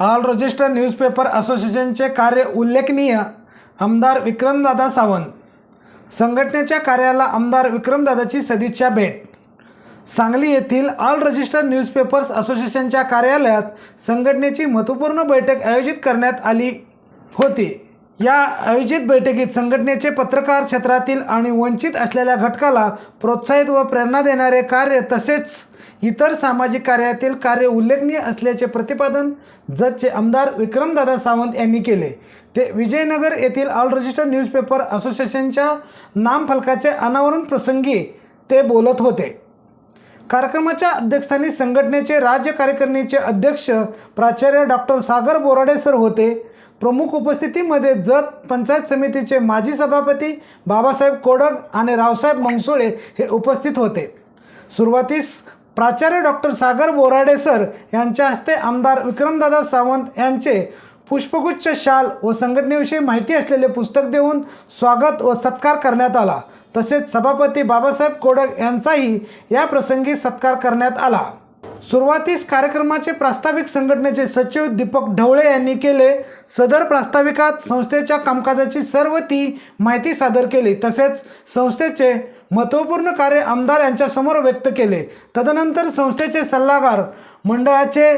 All register newspaper असोसिएशनचे कार्य उल्लेखनीय आमदार विक्रमदादा सावंत. संघटनेच्या कार्याला आमदार विक्रमदादाची सदिच्छा भेट. सांगली येथील ऑल रजिस्टर न्यूजपेपर्स असोसिएशनच्या कार्यालयात संघटनेची महत्त्वपूर्ण बैठक आयोजित करण्यात आली होती. या आयोजित बैठकीत संघटनेचे पत्रकार क्षेत्रातील आणि वंचित असलेल्या घटकाला प्रोत्साहित व प्रेरणा देणारे कार्य तसेच इतर सामाजिक कार्यातील कार्य उल्लेखनीय असल्याचे प्रतिपादन जतचे आमदार विक्रमदादा सावंत यांनी केले. ते विजयनगर येथील ऑल रजिस्टर न्यूजपेपर असोसिएशनच्या नामफलकाचे अनावरण प्रसंगी ते बोलत होते. कार्यक्रमाच्या अध्यक्षस्थानी संघटनेचे राज्य कार्यकारिणीचे अध्यक्ष प्राचार्य डॉक्टर सागर बोराडे सर होते. प्रमुख उपस्थितीमध्ये जत पंचायत समितीचे माजी सभापती बाबासाहेब कोडक आणि रावसाहेब मंगसोळे हे उपस्थित होते. सुरुवातीस प्राचार्य डॉक्टर सागर बोराडे सर यांच्या हस्ते आमदार विक्रमदादा सावंत यांचे पुष्पगुच्छ शाल व संघटनेविषयी माहिती असलेले पुस्तक देऊन स्वागत व सत्कार करण्यात आला. तसेच सभापती बाबासाहेब कोडक यांचाही या प्रसंगी सत्कार करण्यात आला. सुरुवातीस कार्यक्रमाचे प्रास्ताविक संघटनेचे सचिव दीपक ढवळे यांनी केले. सदर प्रास्ताविकात संस्थेच्या कामकाजाची सर्व ती माहिती सादर केली. तसेच संस्थेचे महत्त्वपूर्ण कार्य आमदार यांच्यासमोर व्यक्त केले. तदनंतर संस्थेचे सल्लागार मंडळाचे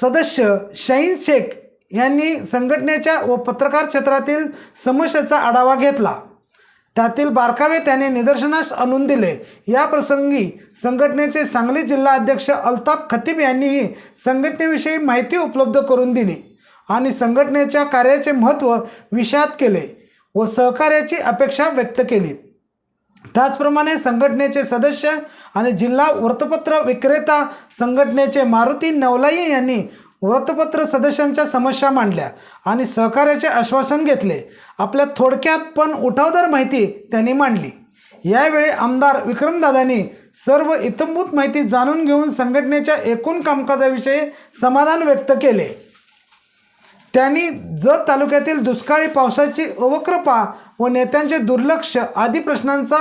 सदस्य शाहीन शेख यांनी संघटनेच्या व पत्रकार क्षेत्रातील समस्येचा आढावा घेतला. त्यातील बारकावे त्याने निदर्शनास आणून दिले. या प्रसंगी संघटनेचे सांगली जिल्हा अध्यक्ष अल्ताफ खतीब यांनीही संघटनेविषयी माहिती उपलब्ध करून दिली आणि संघटनेच्या कार्याचे महत्त्व विषाद केले व सहकार्याची अपेक्षा व्यक्त केली. त्याचप्रमाणे संघटनेचे सदस्य आणि जिल्हा वृत्तपत्र विक्रेता संघटनेचे मारुती नवलाई यांनी वृत्तपत्र सदस्यांच्या समस्या मांडल्या आणि सहकार्याचे आश्वासन घेतले. आपल्या थोडक्यात पण उठावदार माहिती त्यांनी मांडली. यावेळी आमदार विक्रमदादांनी सर्व इतंभूत माहिती जाणून घेऊन संघटनेच्या एकूण कामकाजाविषयी समाधान व्यक्त केले. त्यांनी जत तालुक्यातील दुष्काळी पावसाची अवक्रपा व नेत्यांचे दुर्लक्ष आदी प्रश्नांचा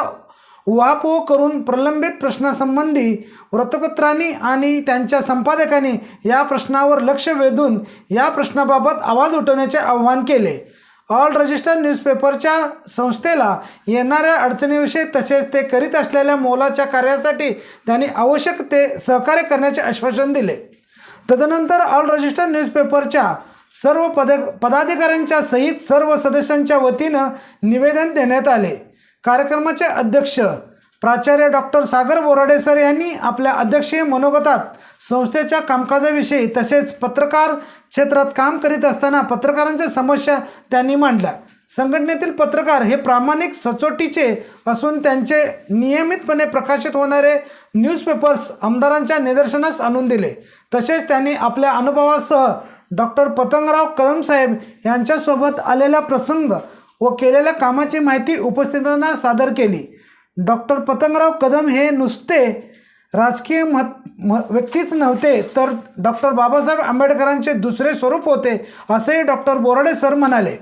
उहापोह करून प्रलंबित प्रश्नासंबंधी वृत्तपत्रांनी आणि त्यांच्या संपादकांनी या प्रश्नावर लक्ष वेधून या प्रश्नाबाबत आवाज उठवण्याचे आवाहन केले. ऑल रजिस्टर न्यूजपेपरच्या संस्थेला येणाऱ्या अडचणीविषयी तसेच ते करीत असलेल्या मोलाच्या कार्यासाठी त्यांनी आवश्यक ते सहकार्य करण्याचे आश्वासन दिले. तदनंतर ऑल रजिस्टर न्यूजपेपरच्या सर्व पद पदाधिकाऱ्यांच्या सहित सर्व सदस्यांच्या वतीनं निवेदन देण्यात आले. कार्यक्रमाचे अध्यक्ष प्राचार्य डॉक्टर सागर बोराडे सर यांनी आपल्या अध्यक्षीय मनोगतात संस्थेच्या कामकाजाविषयी तसेच पत्रकार क्षेत्रात काम करीत असताना पत्रकारांच्या समस्या त्यांनी मांडल्या. संघटनेतील पत्रकार हे प्रामाणिक सचोटीचे असून त्यांचे नियमितपणे प्रकाशित होणारे न्यूजपेपर्स आमदारांच्या निदर्शनास आणून दिले. तसेच त्यांनी आपल्या अनुभवासह डॉक्टर पतंगराव कदमसाहेब यांच्यासोबत आलेला प्रसंग व केलेल्या कामाची माहिती उपस्थितांना सादर केली. डॉक्टर पतंगराव कदम हे नुसते राजकीय मत म व्यक्तीच नव्हते तर डॉक्टर बाबासाहेब आंबेडकरांचे दुसरे स्वरूप होते असेही डॉक्टर बोराडे सर म्हणाले.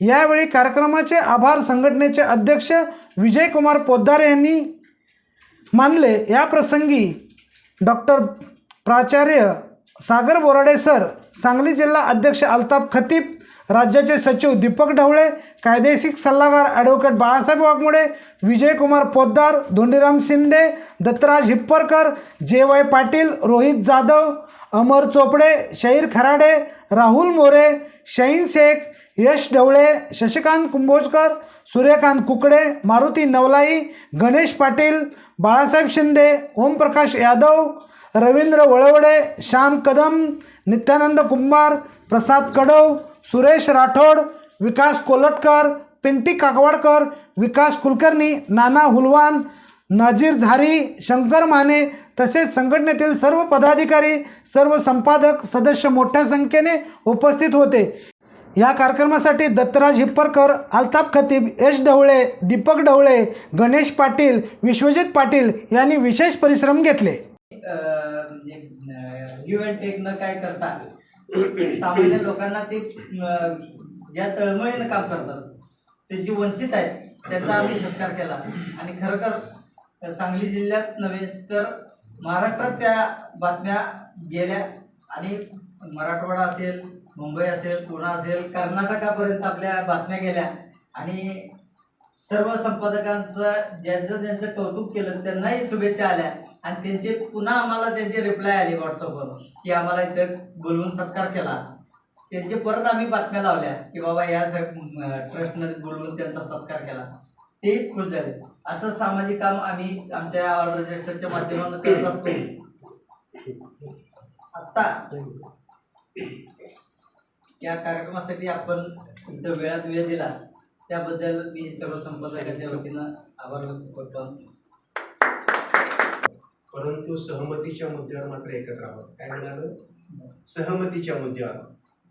यावेळी कार्यक्रमाचे आभार संघटनेचे अध्यक्ष विजयकुमार पोद्दार यांनी मानले. या प्रसंगी डॉक्टर प्राचार्य सागर बोराडे सर सांगली जिल्हा अध्यक्ष अल्ताफ खतीब राज्याचे सचिव दीपक ढवळे कायदेशीर सल्लागार advocate Balasaheb Waghmode Vijaykumar Poddar Dhondiram Shinde Dattaraj Hipparkar J Y Patil Rohit Jadhav Amar Chopde Shahir Kharade Rahul More Shaheen Shaikh Yash Dhavale Shashikant Kumbhojkar Suryakant Kukade Maruti Navlai Ganesh Patil Balasaheb Shinde Omprakash Yadav Ravindra Walwade Shyam Kadam Nityanand Kumbhar Prasad Kadav Suresh Rathod Vikas Kolatkar Pinti Kagwadkar Vikas Kulkarni Nana Hulwan Nazir Zari Shankar Mane तसेच संघटनेतील सर्व पदाधिकारी सर्व संपादक सदस्य मोठ्या संख्येने उपस्थित होते. या कार्यक्रमासाठी दत्तराज हिप्परकर अल्ताफ खतीब यश ढवळे दीपक ढवळे गणेश पाटील विश्वजित पाटील यांनी विशेष परिश्रम घेतले. काय करता? सामान्य लोकांना ते ज्या तळमळीनं काम करतात ते जे वंचित आहेत त्याचा आम्ही सत्कार केला. आणि खरोखर सांगली जिल्ह्यात नव्हे तर महाराष्ट्रात त्या बातम्या गेल्या. आणि मराठवाडा असेल मुंबई असेल पुणे असेल कर्नाटकापर्यंत आपल्या बातम्या गेल्या. आणि सर्व संपादकांचं ज्यांचं ज्यांचं कौतुक केलं त्यांनाही शुभेच्छा आल्या. आणि त्यांचे पुन्हा आम्हाला त्यांचे रिप्लाय आले व्हॉट्सअपवर की आम्हाला इथं बोलवून सत्कार केला. त्यांचे परत आम्ही बातम्या लावल्या की बाबा या ट्रस्टनं बोलवून त्यांचा सत्कार केला. ते खुश झाले. असं सामाजिक काम आम्ही आमच्या ऑर्गनायझेशनच्या माध्यमातून करत असतो. आत्ता या कार्यक्रमासाठी आपण इथं वेळात वेळ दिला. त्याबद्दल मी सर्व संपादकाच्या वतीनं आभार व्यक्त करतो. परंतु सहमतीच्या मुद्द्यावर मात्र एकत्र आहोत. काय म्हणाल? सहमतीच्या मुद्द्यावर.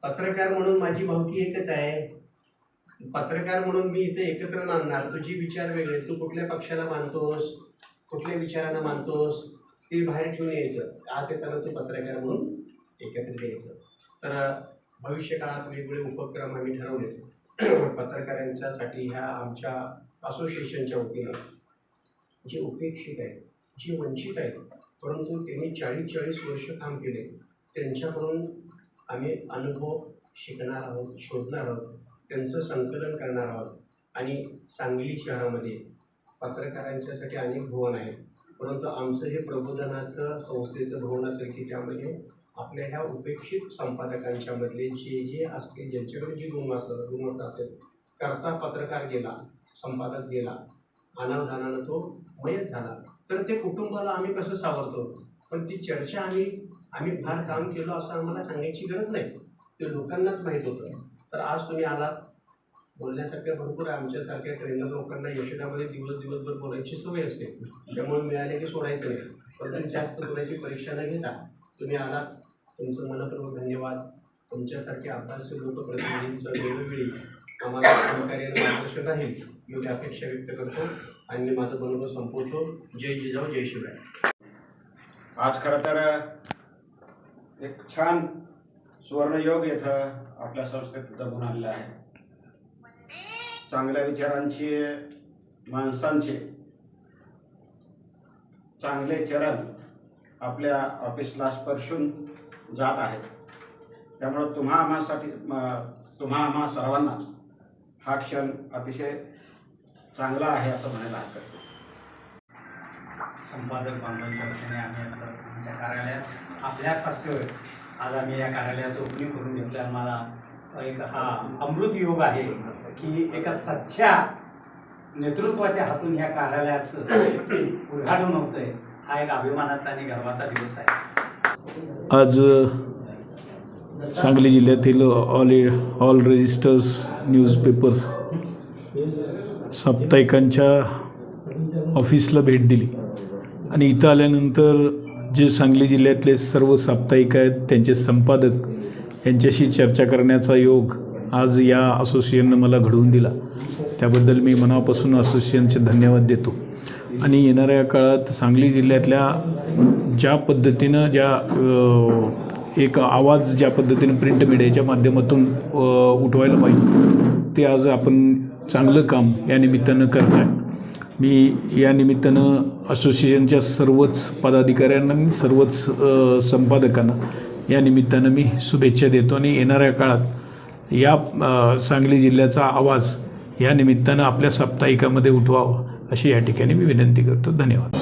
पत्रकार म्हणून माझी भावकी एकच आहे. पत्रकार म्हणून मी इथे एकत्र मानणार तुझी विचार वेगळे. तू कुठल्या पक्षाला मानतोस? कुठल्या विचारांना मानतोस? ते बाहेर ठेवून यायचं. आज येताना तू पत्रकार म्हणून एकत्र यायचं. तर भविष्यकाळात वेगवेगळे उपक्रम आम्ही ठरवले पत्रकारांच्यासाठी ह्या आमच्या असोसिएशनच्या वतीनं जे उपेक्षित आहेत जे वंचित आहेत परंतु त्यांनी चाळीस चाळीस वर्ष काम केले त्यांच्याकडून आम्ही अनुभव शिकणार आहोत शोधणार आहोत त्यांचं संकलन करणार आहोत. आणि सांगली शहरामध्ये पत्रकारांच्यासाठी अनेक भवन आहेत परंतु आमचं हे प्रबोधनाचं संस्थेचं भवन असेल की त्यामध्ये आपल्या ह्या उपेक्षित संपादकांच्या मधले जे जे असतील ज्यांच्याकडे जी गुण असेल गुणवत्ता असेल करता पत्रकार गेला संपादक गेला अनावधानानं तो मयत झाला. तर ते कुटुंबाला आम्ही कसं सावरतो? पण ती चर्चा आम्ही आम्ही फार काम केलं असं आम्हाला सांगायची गरज नाही. ते लोकांनाच माहीत होतं. तर आज तुम्ही आलात बोलण्यासारख्या भरपूर आमच्यासारख्या ट्रेनर लोकांना यशोदामध्ये दिवस दिवसभर बोलायची सवय असते. त्यामुळे मिळाले की सोडायचं नाही. पण जास्त बोलायची परीक्षा न घेता तुम्ही आलात तुमचं मनपूर्वक धन्यवाद. तुमच्यासारखे अभ्यासू लोकप्रतिनिधींचं वेळोवेळी आम्हाला सहकार्य मार्गदर्शन राहील मी अपेक्षा व्यक्त करतो आणि मी माझं बरोबर संपवतो. जय जिजाऊ जय शिवराय. आज खरं तर एक छान सुवर्णयोग येथं आपल्या संस्थेत जमून आलेला आहे. चांगल्या विचारांची माणसांचे चांगले चरण आपल्या ऑफिसला स्पर्शून जात आहेत. त्यामुळं तुम्हा आम्हासाठी तुम्हा आम्हा सर्वांनाच हा क्षण अतिशय चांगला आहे असं म्हणायला हरकत संपादक बांधवांच्या वतीने आम्ही आता आमच्या कार्यालयात आपल्याच हस्ते आज आम्ही या कार्यालयाचं ओपनिंग करून घेतलं आम्हाला एक हा अमृत योग आहे की एका सच्च्या नेतृत्वाच्या हातून या कार्यालयाचं उद्घाटन होतंय. हा एक अभिमानाचा आणि गर्वाचा दिवस आहे. आज सांगली जिल्ह्यातील ऑल ऑल रजिस्टर्स न्यूजपेपर्स साप्ताहिकांच्या ऑफिसला भेट दिली. आणि इथं आल्यानंतर जे सांगली जिल्ह्यातले सर्व साप्ताहिक आहेत त्यांचे संपादक यांच्याशी चर्चा करण्याचा योग आज या असोसिएशननं मला घडवून दिला. त्याबद्दल मी मनापासून असोसिएशनचे धन्यवाद देतो. आणि येणाऱ्या काळात सांगली जिल्ह्यातल्या ज्या पद्धतीनं ज्या एक आवाज ज्या पद्धतीनं प्रिंट मीडियाच्या माध्यमातून उठवायला पाहिजे ते आज आपण चांगलं काम या निमित्तानं करत आहे मी या निमित्तानं असोसिएशनच्या सर्वच पदाधिकाऱ्यांना आणि सर्वच संपादकांना या निमित्तानं मी शुभेच्छा देतो आणि येणाऱ्या काळात या सांगली जिल्ह्याचा आवाज या निमित्तानं आपल्या साप्ताहिकामध्ये उठवावा. अशी या ठिकाणी मी विनंती करतो. धन्यवाद.